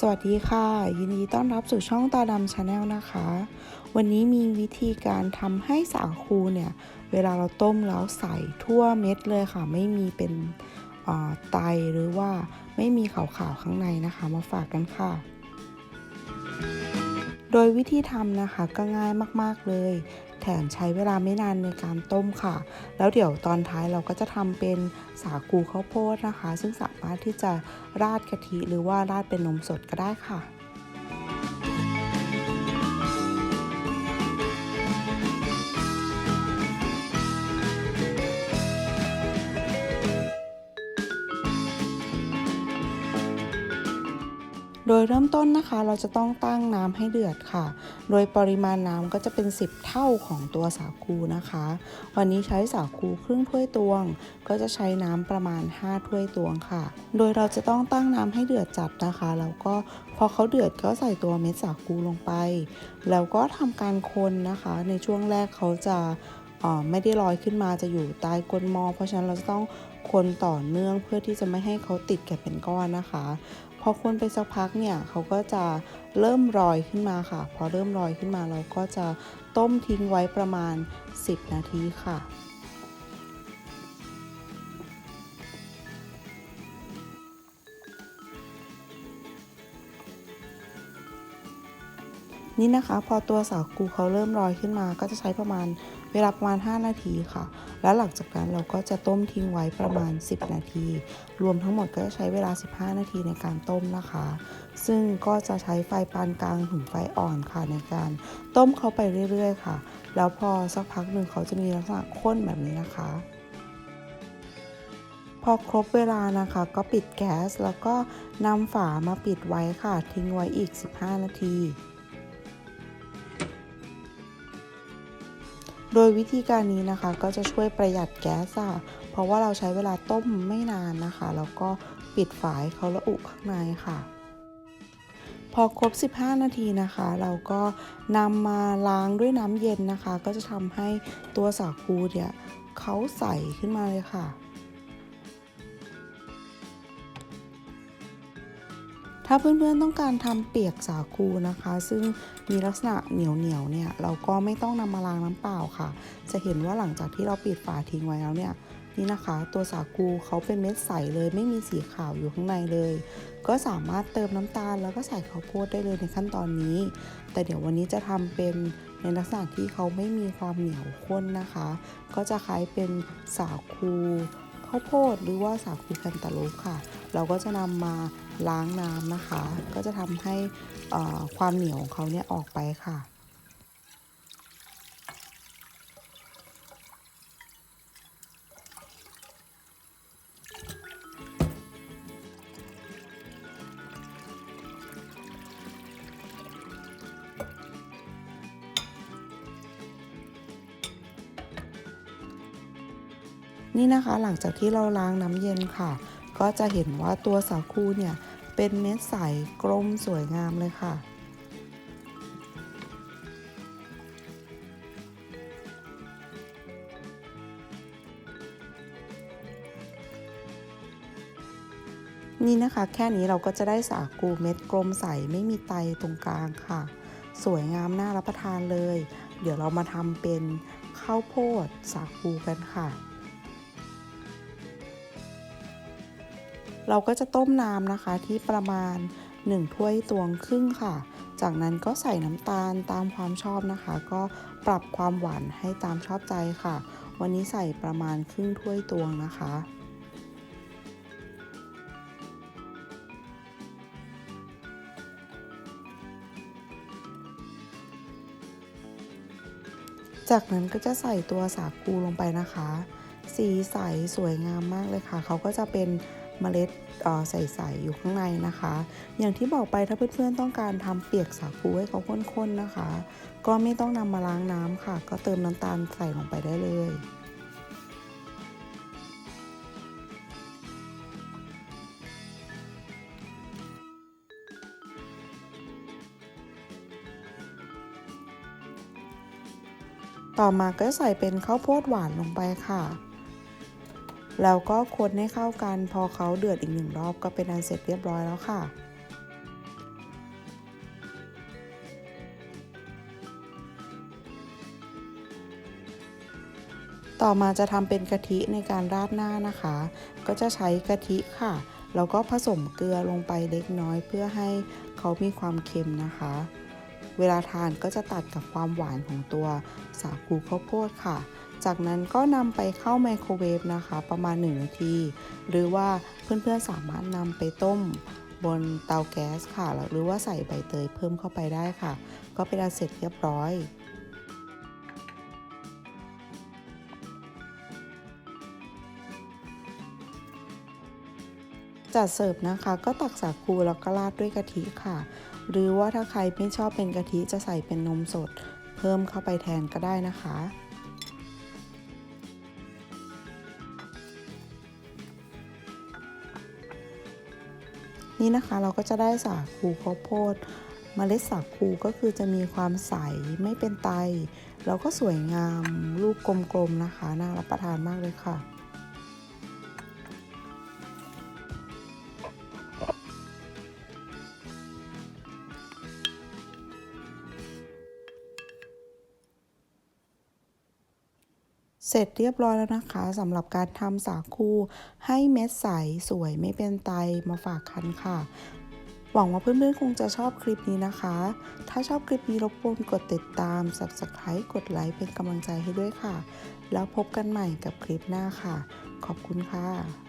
สวัสดีค่ะ ยินดีต้อนรับสู่ช่องตาดำชาแนลนะคะ วันนี้มีวิธีการทำให้สาคูเนี่ย เวลาเราต้มแล้วใส่ทั่วเม็ดเลยค่ะ ไม่มีเป็นอ่อไตหรือว่าไม่มีขาวๆข้างในนะคะ มาฝากกันค่ะ โดยวิธีทำนะคะก็ง่ายมากๆเลย แถมใช้เวลาไม่นานในการต้มค่ะ แล้วเดี๋ยวตอนท้ายเราก็จะทำเป็นสาคูข้าวโพดนะคะ ซึ่งสามารถที่จะราดกะทิหรือว่าราดเป็นนมสดก็ได้ค่ะ โดยเริ่มต้นนะคะเราจะต้องตั้งน้ำให้เดือดค่ะ โดยปริมาณน้ำก็จะเป็น 10 เท่าของตัวสาคูนะคะ วันนี้ใช้สาคูครึ่งถ้วยตวง ก็จะใช้น้ำประมาณ 5 ถ้วยตวงค่ะ โดยเราจะต้องตั้งน้ำให้เดือดจัดนะคะแล้วก็พอเขาเดือดก็ใส่ตัวเม็ดสาคูลงไป แล้วก็ทำการคนนะคะ ในช่วงแรกเขาจะไม่ได้ลอยขึ้นมาจะอยู่ใต้ก้นหม้อเพราะฉะนั้นเราจะต้องคนต่อเนื่องเพื่อที่จะไม่ให้เขาติดกันเป็นก้อนนะคะ อคนไปสักพักเนี่ยเขาก็จะเริ่มรอยขึ้นมาค่ะ พอเริ่มรอยขึ้นมาเราก็จะต้มทิ้งไว้ประมาณ 10 นาทีค่ะนี่นะคะ พอตัวสาคูเขาเริ่มลอยขึ้นมาก็จะใช้ประมาณ เวลาประมาณ 5 นาทีค่ะ แล้วหลังจากนั้นเราก็จะต้มทิ้งไว้ประมาณ 10 นาที รวมทั้งหมดก็จะใช้เวลา 15 นาทีในการต้มนะคะ ซึ่งก็จะใช้ไฟปานกลางถึงไฟอ่อนค่ะในการต้มเขาไปเรื่อยๆ ค่ะ แล้วพอสักพักหนึ่งเขาจะมีลักษณะข้นแบบนี้นะคะ พอครบเวลานะคะ ก็ปิดแก๊สแล้วก็นำฝามาปิดไว้ค่ะ ทิ้งไว้อีก 15 นาที โดยวิธีการนี้นะคะก็จะช่วยประหยัดแก๊สค่ะเพราะว่าเราใช้เวลาต้มไม่นานนะคะ แล้วก็ปิดฝายเขาละอุข้างในค่ะ พอครบ 15 นาทีนะคะ เราก็นำมาล้างด้วยน้ำเย็นนะคะ ก็จะทำให้ตัวสาคูเนี่ยเขาใสขึ้นมาเลยค่ะ ถ้าเพื่อนๆต้องการทำเปียกสาคูนะคะ ซึ่งมีลักษณะเหนียวเหนียวๆเนี่ยเราก็ไม่ต้องนำมาล้างน้ำเปล่าค่ะ จะเห็นว่าหลังจากที่เราปิดฝาทิ้งไว้แล้วเนี่ยนี่นะคะ ตัวสาคูเขาเป็นเม็ดใสเลยไม่มีสีขาวอยู่ข้างในเลย ก็สามารถเติมน้ำตาลแล้วก็ใส่ข้าวโพดได้เลยในขั้นตอนนี้ แต่เดี๋ยววันนี้จะทำเป็นในลักษณะที่เขาไม่มีความเหนียวข้นนะคะ ก็จะคล้ายเป็นสาคูข้าวโพดหรือว่าสาคูแคนตาลูปค่ะ เราก็จะนำมา ล้างน้ำนะคะ ก็จะทำให้ความเหนียวของเขาเนี่ยออกไปค่ะนี่นะคะหลังจากที่เราล้างน้ำเย็นค่ะ ก็จะเห็นว่าตัวสาคูเนี่ยเป็นเม็ดใสกลมสวยงามเลยค่ะ นี่นะคะแค่นี้เราก็จะได้สาคูเม็ดกลมใสไม่มีไตตรงกลางค่ะ สวยงามน่ารับประทานเลย เดี๋ยวเรามาทำเป็นข้าวโพดสาคูกันค่ะ เราก็จะต้มน้ำนะคะที่ประมาณ 1 ถ้วยตวงครึ่งค่ะ จากนั้นก็ใส่น้ำตาลตามความชอบนะคะ ก็ปรับความหวานให้ตามชอบใจค่ะ วันนี้ใส่ประมาณครึ่งถ้วยตวงนะคะจากนั้นก็จะใส่ตัวสาคูลงไปนะคะ สีใสสวยงามมากเลยค่ะ เขาก็จะเป็น เมล็ดเอ่อใสๆอยู่ข้างในนะคะ อย่างที่บอกไปถ้าเพื่อนๆต้องการทำเปียกสาคูให้เขาข้นๆนะคะ ก็ไม่ต้องนำมาล้างน้ำค่ะ ก็เติมน้ำตาลใส่ลงไปได้เลยต่อมาก็ใส่เป็นข้าวโพดหวานลงไปค่ะ แล้วก็คนให้เข้ากันพอเขาเดือดอีกหนึ่งรอบก็เป็นอันเสร็จเรียบร้อยแล้วค่ะต่อมาจะทำเป็นกะทิในการราดหน้านะคะ ก็จะใช้กะทิค่ะ แล้วก็ผสมเกลือลงไปเล็กน้อยเพื่อให้เขามีความเค็มนะคะ เวลาทานก็จะตัดกับความหวานของตัวสาคูข้าวโพดค่ะ จากนั้นก็นำไปเข้าไมโครเวฟนะคะ ประมาณ 1 นาที หรือว่าเพื่อนๆสามารถนำไปต้มบนเตาแก๊สค่ะ หรือว่าใส่ใบเตยเพิ่มเข้าไปได้ค่ะ ก็เป็นอันเสร็จเรียบร้อยจัดเสิร์ฟนะคะก็ตักสาคูแล้วก็ราดด้วยกะทิค่ะ หรือว่าถ้าใครไม่ชอบเป็นกะทิจะใส่เป็นนมสด เพิ่มเข้าไปแทนก็ได้นะคะ นี่นะคะเราก็จะได้สาคูข้าวโพดเมล็ดสาคูก็คือจะมีความใสไม่เป็นไต แล้วก็สวยงามลูกกลมๆนะคะ น่ารับประทานมากเลยค่ะ เสร็จเรียบร้อยแล้วนะคะสำหรับการทำสาคูให้เม็ดใสสวยไม่เป็นไตมาฝากคันค่ะ หวังว่าเพื่อนๆคงจะชอบคลิปนี้นะคะ ถ้าชอบคลิปนี้รบกวนกดติดตาม subscribe กดไลค์เป็นกำลังใจให้ด้วยค่ะ แล้วพบกันใหม่กับคลิปหน้าค่ะ ขอบคุณค่ะ